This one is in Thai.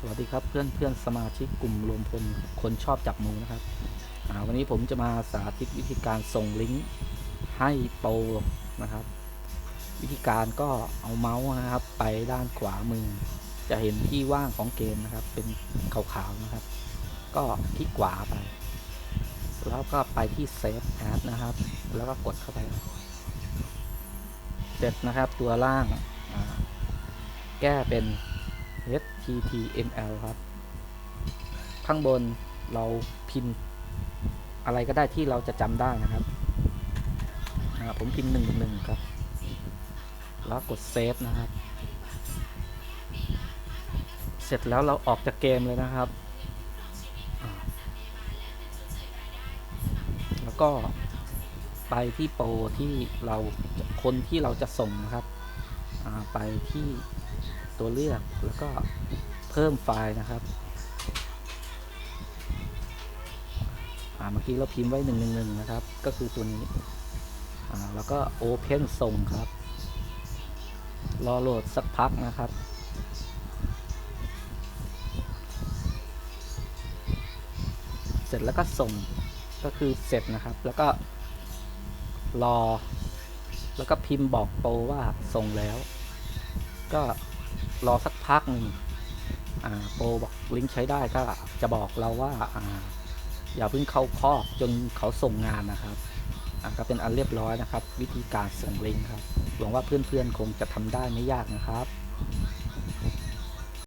สวัสดีครับเพื่อนเพื่อนสมาชิกกลุ่มรวมพลคนชอบจับหมูนะครับวันนี้ผมจะมาสาธิตวิธีการส่งลิงก์ให้โปรนะครับ วิธีการก็เอาเมาส์นะครับ ไปด้านขวามือ จะเห็นที่ว่างของเกมนะครับ เป็นขาวๆนะครับ ก็คลิกขวาไป แล้วก็ไปที่เซฟแอดนะครับ แล้วก็กดเข้าไปเสร็จนะครับตัวล่างแก้เป็น HTTML ครับ ข้างบนเราพิมพ์อะไรก็ได้ที่เราจะจำได้นะครับ ผมพิมพ์หนึ่งหนึ่งครับ แล้วกดเซฟนะครับ เสร็จแล้วเราออกจากเกมเลยนะครับ แล้วก็ไปที่โปรที่เราคนที่เราจะส่งนะครับ ไปที่ ตัวเลือกแล้วก็เพิ่มไฟล์นะครับอ่าเมื่อกี้เราพิมพ์ไว้1นึนะครับ ก็คือตัวนี้อ่าแล้วก็ Open ส่งครับ รอโหลดสักพักนะครับ เสร็จแล้วก็ส่งก็คือเสร็จนะครับ แล้วก็รอ แล้วก็พิมพ์บอกโปรว่าส่งแล้ว ก็ รอสักพักหนึ่งโปรบอกลิงก์ใช้ได้ก็จะบอกเราว่าออย่าเพิ่งเข้าคอกจนเขาส่งงานนะครับก็เป็นอันเรียบร้อยนะครับ วิธีการส่งลิงก์ครับหวังว่าเพื่อนๆคงจะทำได้ไม่ยากนะครับ